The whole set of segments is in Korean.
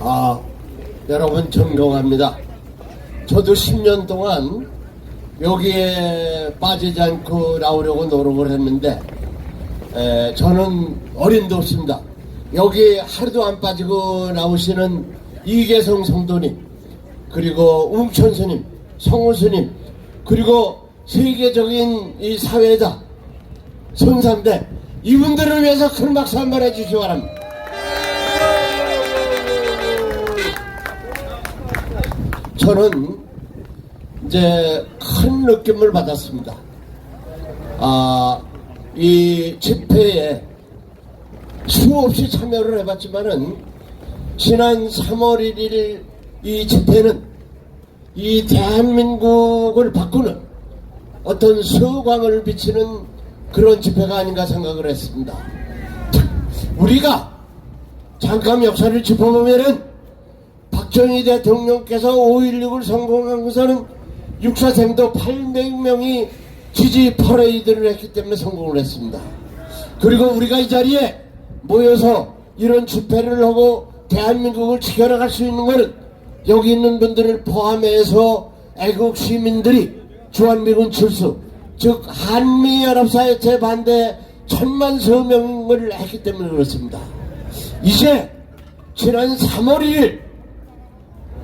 아, 여러분 존경합니다. 저도 10년 동안 여기에 빠지지 않고 나오려고 노력을 했는데 에, 저는 어림도 없습니다. 여기 하루도 안 빠지고 나오시는 이계성 성도님 그리고 웅천 스님, 성우 스님 그리고 세계적인 이 사회자 손상대 이분들을 위해서 큰 박수 한 번 해주시기 바랍니다. 저는 이제 큰 느낌을 받았습니다. 아, 이 집회에 수없이 참여를 해봤지만은 지난 3월 1일 이 집회는 이 대한민국을 바꾸는 어떤 서광을 비치는 그런 집회가 아닌가 생각을 했습니다. 자, 우리가 잠깐 역사를 짚어보면은 박정희 대통령께서 5.16을 성공한 것은 육사생도 800명이 지지 퍼레이드를 했기 때문에 성공을 했습니다. 그리고 우리가 이 자리에 모여서 이런 집회를 하고 대한민국을 지켜나갈 수 있는 것은 여기 있는 분들을 포함해서 애국 시민들이 주한미군 출수 즉 한미연합사회 재반대 천만 서명을 했기 때문에 그렇습니다. 이제 지난 3월 1일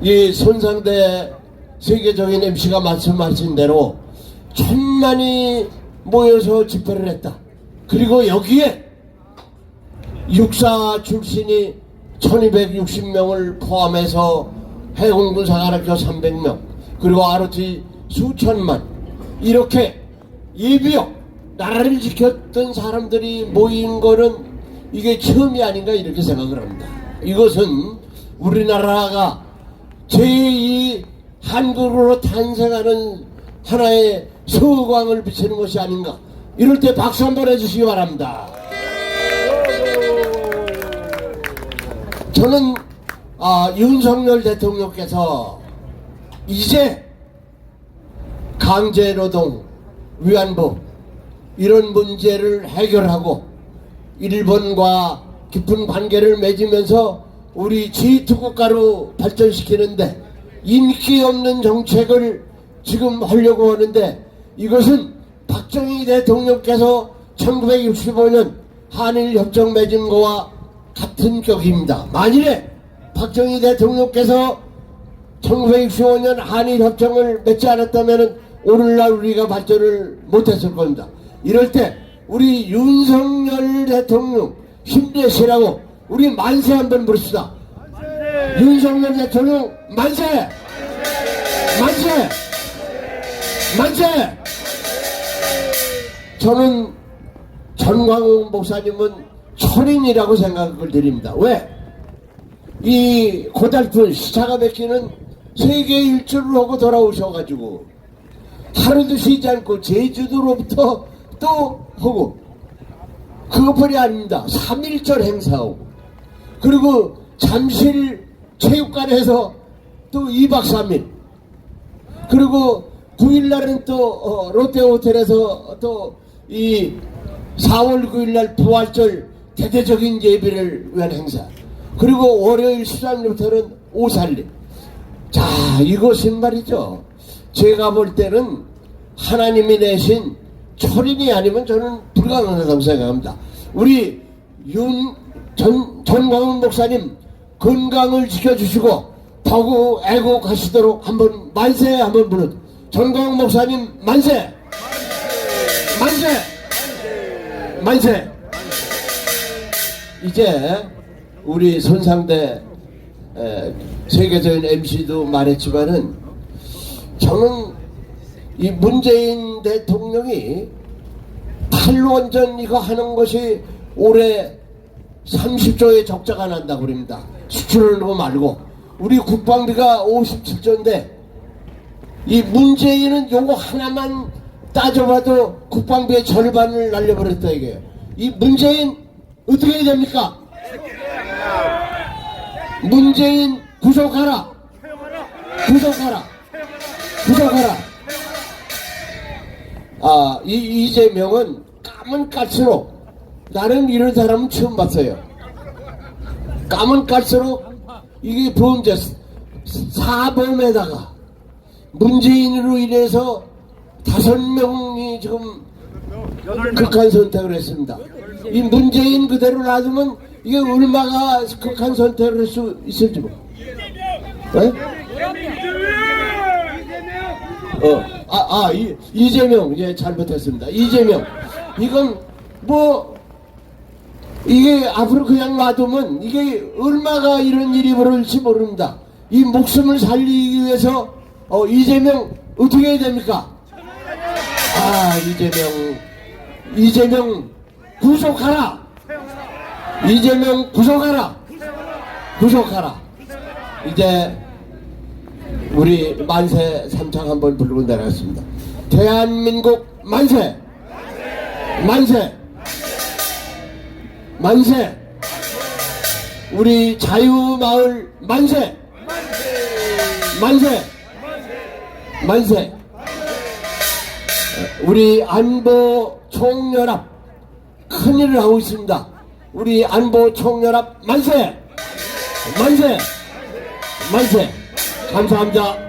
이 손상대 세계적인 MC가 말씀하신 대로 천만이 모여서 집회를 했다. 그리고 여기에 육사 출신이 1260명을 포함해서 해군군 사관학교 300명 그리고 ROT 수천만 이렇게 예비역 나라를 지켰던 사람들이 모인 거는 이게 처음이 아닌가 이렇게 생각을 합니다. 이것은 우리나라가 제2 한국으로 탄생하는 하나의 서광을 비치는 것이 아닌가 이럴 때 박수 한번 해주시기 바랍니다. 저는 아, 윤석열 대통령께서 이제 강제노동, 위안부 이런 문제를 해결하고 일본과 깊은 관계를 맺으면서 우리 G2 국가로 발전시키는데 인기 없는 정책을 지금 하려고 하는데 이것은 박정희 대통령께서 1965년 한일 협정 맺은 거와 같은 격입니다. 만일에 박정희 대통령께서 1965년 한일 협정을 맺지 않았다면 오늘날 우리가 발전을 못했을 겁니다. 이럴 때 우리 윤석열 대통령 힘내시라고 우리 만세 한번 부릅시다. 윤석열 대통령 만세! 만세! 만세! 저는 전광훈 목사님은 철인이라고 생각을 드립니다. 왜? 이 고달픈 시차가 맥히는 세계 일주를 하고 돌아오셔가지고 하루도 쉬지 않고 제주도로부터 또 하고 그것뿐이 아닙니다. 3일절 행사하고 그리고 잠실 체육관에서 또 2박 3일 그리고 9일날은 또 어, 롯데호텔에서 또 이 4월 9일날 부활절 대대적인 예배를 위한 행사. 그리고 월요일 수장부터는 오살림. 자 이것은 말이죠. 제가 볼 때는 하나님이 내신 철인이 아니면 저는 불가능하다고 생각합니다. 우리 윤 전, 전광훈 목사님 건강을 지켜주시고 더욱 애국하시도록 한번 만세 한번 불러 전광훈 목사님 만세. 만세. 만세. 이제 우리 손상대 에, 세계적인 MC도 말했지만은 저는 이 문재인 대통령이 탈원전 이거 하는 것이 올해 30조의 적자가 난다고 그럽니다. 수출을 너무 말고 우리 국방비가 57조인데 이 문재인은 요거 하나만 따져봐도 국방비의 절반을 날려버렸다 이게요. 이 문재인 어떻게 해야 됩니까? 문재인 구속하라. 구속하라. 구속하라. 아, 이, 이재명은 까만 깔수록 나는 이런 사람은 처음 봤어요. 까만 깔수록 이게 범죄 사범에다가 문재인으로 인해서 다섯 명이 지금 극한 선택을 했습니다. 이 문재인 그대로 놔두면 이게 얼마가 극한 선택을 할 수 있을지 뭐. 네? 어, 아, 아, 이, 이재명, 예, 잘못했습니다. 이재명. 이건, 뭐, 이게 앞으로 그냥 놔두면 이게 얼마가 이런 일이 벌어질지 모릅니다. 이 목숨을 살리기 위해서, 어, 이재명, 어떻게 해야 됩니까? 아, 이재명, 이재명, 구속하라! 이재명, 구속하라! 구속하라! 이제, 우리 만세 삼창 한번 부르고 내려갔습니다. 대한민국 만세! 만세! 만세! 우리 자유마을 만세! 만세! 만세! 우리 안보 총연합 큰일을 하고 있습니다. 우리 안보 총연합 만세! 만세! 만세! 감사합니다.